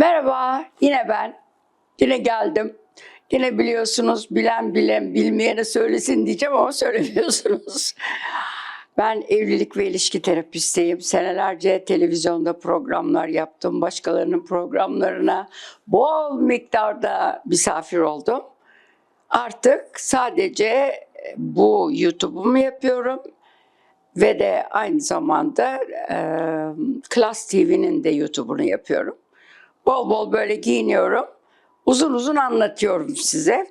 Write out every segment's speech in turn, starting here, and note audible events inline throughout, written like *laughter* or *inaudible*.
Merhaba, yine ben. Yine geldim. Yine biliyorsunuz bilen bilen bilmeyene söylesin diyeceğim ama *laughs* söylemiyorsunuz. Ben evlilik ve ilişki terapistiyim. Senelerce televizyonda programlar yaptım. Başkalarının programlarına bol miktarda misafir oldum. Artık sadece bu YouTube'umu yapıyorum ve de aynı zamanda e, Klas TV'nin de YouTube'unu yapıyorum. Bol bol böyle giyiniyorum. Uzun uzun anlatıyorum size.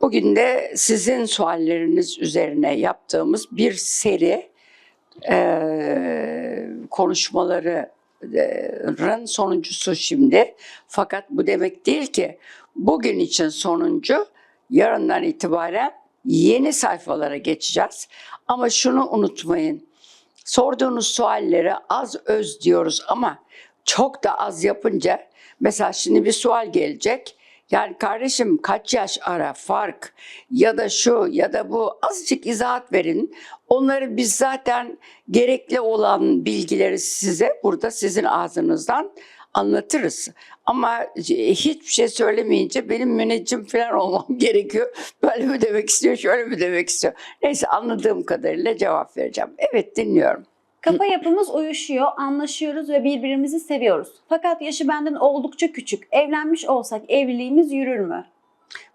Bugün de sizin sualleriniz üzerine yaptığımız bir seri e, konuşmaların sonuncusu şimdi. Fakat bu demek değil ki bugün için sonuncu, yarından itibaren yeni sayfalara geçeceğiz. Ama şunu unutmayın, sorduğunuz sualleri az öz diyoruz ama çok da az yapınca mesela şimdi bir sual gelecek. Yani kardeşim kaç yaş ara fark ya da şu ya da bu azıcık izahat verin. Onları biz zaten gerekli olan bilgileri size burada sizin ağzınızdan anlatırız. Ama hiçbir şey söylemeyince benim müneccim falan *laughs* olmam gerekiyor. Böyle mi demek istiyor, şöyle mi demek istiyor. Neyse anladığım kadarıyla cevap vereceğim. Evet dinliyorum. Kafa yapımız uyuşuyor, anlaşıyoruz ve birbirimizi seviyoruz. Fakat yaşı benden oldukça küçük. Evlenmiş olsak evliliğimiz yürür mü?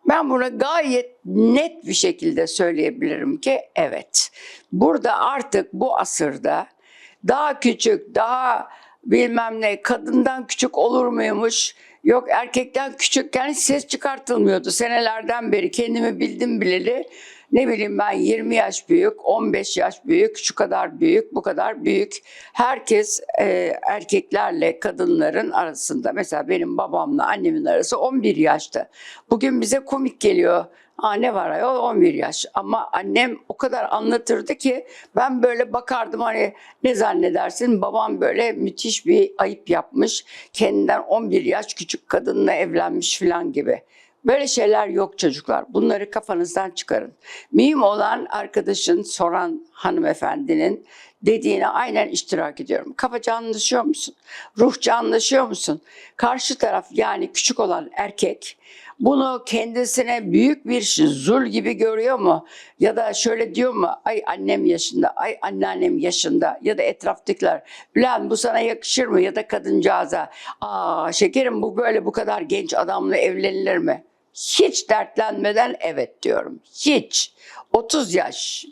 Ben buna gayet net bir şekilde söyleyebilirim ki evet. Burada artık bu asırda daha küçük, daha bilmem ne kadından küçük olur muymuş? Yok erkekten küçükken ses çıkartılmıyordu senelerden beri kendimi bildim bileli. Ne bileyim ben 20 yaş büyük, 15 yaş büyük, şu kadar büyük, bu kadar büyük. Herkes e, erkeklerle kadınların arasında. Mesela benim babamla annemin arası 11 yaşta. Bugün bize komik geliyor. Aa ne var ayol 11 yaş. Ama annem o kadar anlatırdı ki ben böyle bakardım hani ne zannedersin babam böyle müthiş bir ayıp yapmış. Kendinden 11 yaş küçük kadınla evlenmiş falan gibi. Böyle şeyler yok çocuklar. Bunları kafanızdan çıkarın. Mühim olan arkadaşın soran hanımefendinin dediğine aynen iştirak ediyorum. Kafaca anlaşıyor musun? Ruhça anlaşıyor musun? Karşı taraf yani küçük olan erkek bunu kendisine büyük bir zul gibi görüyor mu? Ya da şöyle diyor mu? Ay annem yaşında, ay anneannem yaşında ya da etraftakiler. Ulan bu sana yakışır mı? Ya da kadıncağıza. Aa şekerim bu böyle bu kadar genç adamla evlenilir mi? Hiç dertlenmeden evet diyorum. Hiç. 30 yaş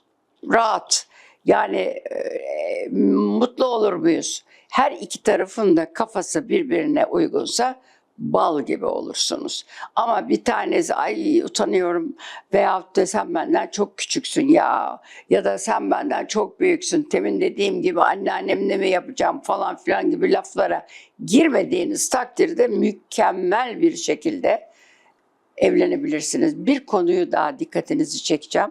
rahat. Yani e, mutlu olur muyuz? Her iki tarafın da kafası birbirine uygunsa bal gibi olursunuz. Ama bir tanesi ay utanıyorum veyahut da sen benden çok küçüksün ya ya da sen benden çok büyüksün temin dediğim gibi anneannemle mi yapacağım falan filan gibi laflara girmediğiniz takdirde mükemmel bir şekilde evlenebilirsiniz. Bir konuyu daha dikkatinizi çekeceğim.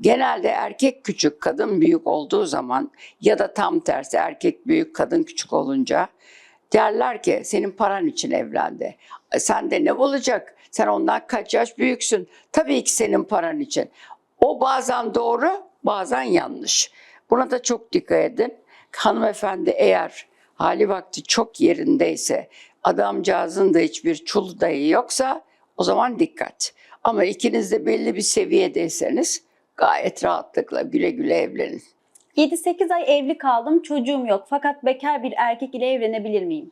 Genelde erkek küçük, kadın büyük olduğu zaman ya da tam tersi erkek büyük, kadın küçük olunca derler ki senin paran için evlendi. Sen de ne olacak? Sen ondan kaç yaş büyüksün? Tabii ki senin paran için. O bazen doğru, bazen yanlış. Buna da çok dikkat edin. Hanımefendi eğer hali vakti çok yerindeyse, adamcağızın da hiçbir çul dayı yoksa o zaman dikkat. Ama ikiniz de belli bir seviyedeyseniz gayet rahatlıkla güle güle evlenin. 7-8 ay evli kaldım, çocuğum yok. Fakat bekar bir erkek ile evlenebilir miyim?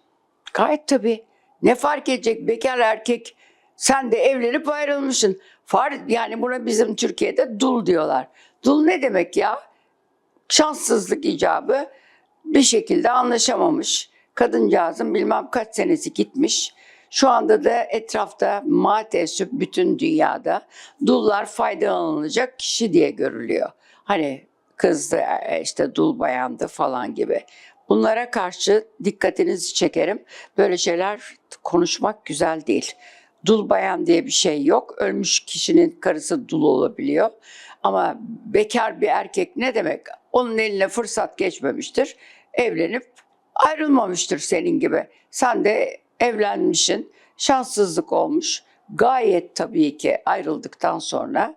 Gayet tabii. Ne fark edecek bekar erkek? Sen de evlenip ayrılmışsın. Far, yani buna bizim Türkiye'de dul diyorlar. Dul ne demek ya? Şanssızlık icabı bir şekilde anlaşamamış. Kadıncağızın bilmem kaç senesi gitmiş. Şu anda da etrafta maalesef bütün dünyada dullar faydalanılacak kişi diye görülüyor. Hani kızdı e, işte dul bayandı falan gibi. Bunlara karşı dikkatinizi çekerim. Böyle şeyler konuşmak güzel değil. Dul bayan diye bir şey yok. Ölmüş kişinin karısı dul olabiliyor. Ama bekar bir erkek ne demek? Onun eline fırsat geçmemiştir. Evlenip ayrılmamıştır senin gibi. Sen de evlenmişsin. Şanssızlık olmuş. Gayet tabii ki ayrıldıktan sonra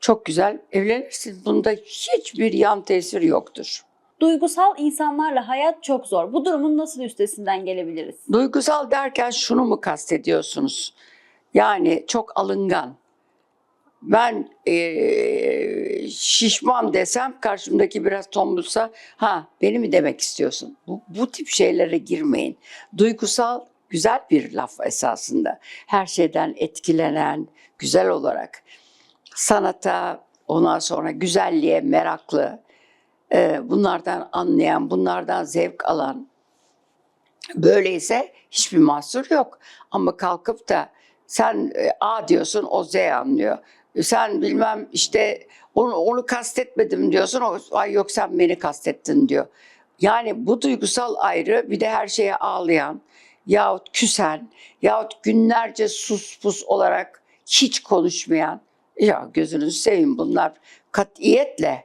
çok güzel evlenirsin. Bunda hiçbir yan tesir yoktur. Duygusal insanlarla hayat çok zor. Bu durumun nasıl üstesinden gelebiliriz? Duygusal derken şunu mu kastediyorsunuz? Yani çok alıngan. Ben eee, şişman desem karşımdaki biraz tombulsa ha beni mi demek istiyorsun? Bu, bu tip şeylere girmeyin. Duygusal güzel bir laf esasında. Her şeyden etkilenen, güzel olarak sanata, ondan sonra güzelliğe meraklı, eee, bunlardan anlayan, bunlardan zevk alan, Böyleyse hiçbir mahsur yok. Ama kalkıp da sen e, A diyorsun o Z anlıyor. Sen bilmem işte onu, onu kastetmedim diyorsun. O, Ay yok sen beni kastettin diyor. Yani bu duygusal ayrı bir de her şeye ağlayan yahut küsen yahut günlerce sus pus olarak hiç konuşmayan ya gözünüzü seveyim bunlar katiyetle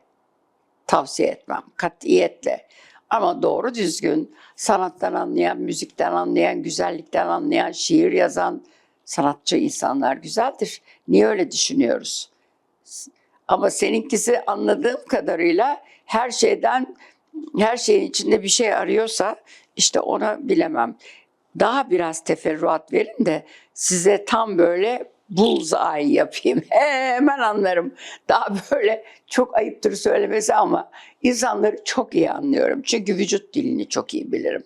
tavsiye etmem. Katiyetle. Ama doğru düzgün sanattan anlayan, müzikten anlayan, güzellikten anlayan, şiir yazan sanatçı insanlar güzeldir. Niye öyle düşünüyoruz? Ama seninkisi anladığım kadarıyla her şeyden, her şeyin içinde bir şey arıyorsa işte onu bilemem. Daha biraz teferruat verin de size tam böyle bullseye yapayım. *laughs* Hemen anlarım. Daha böyle çok ayıptır söylemesi ama insanları çok iyi anlıyorum. Çünkü vücut dilini çok iyi bilirim.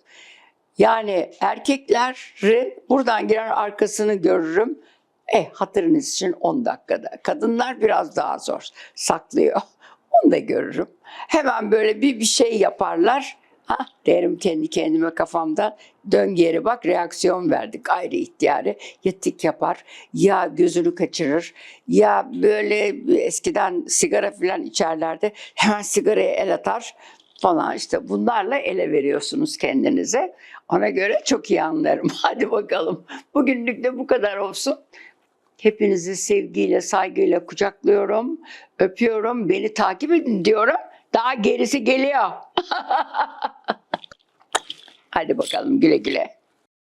Yani erkeklerin buradan giren arkasını görürüm. Eh hatırınız için 10 dakikada. Kadınlar biraz daha zor saklıyor. *laughs* Onu da görürüm. Hemen böyle bir bir şey yaparlar. Ha, derim kendi kendime kafamda. Dön geri bak reaksiyon verdik ayrı ihtiyarı. Ya tik yapar ya gözünü kaçırır ya böyle eskiden sigara falan içerlerdi. Hemen sigaraya el atar falan işte bunlarla ele veriyorsunuz kendinize. Ona göre çok iyi anlarım. *laughs* Hadi bakalım. Bugünlük de bu kadar olsun. Hepinizi sevgiyle, saygıyla kucaklıyorum. Öpüyorum. Beni takip edin diyorum. Daha gerisi geliyor. *laughs* Hadi bakalım güle güle.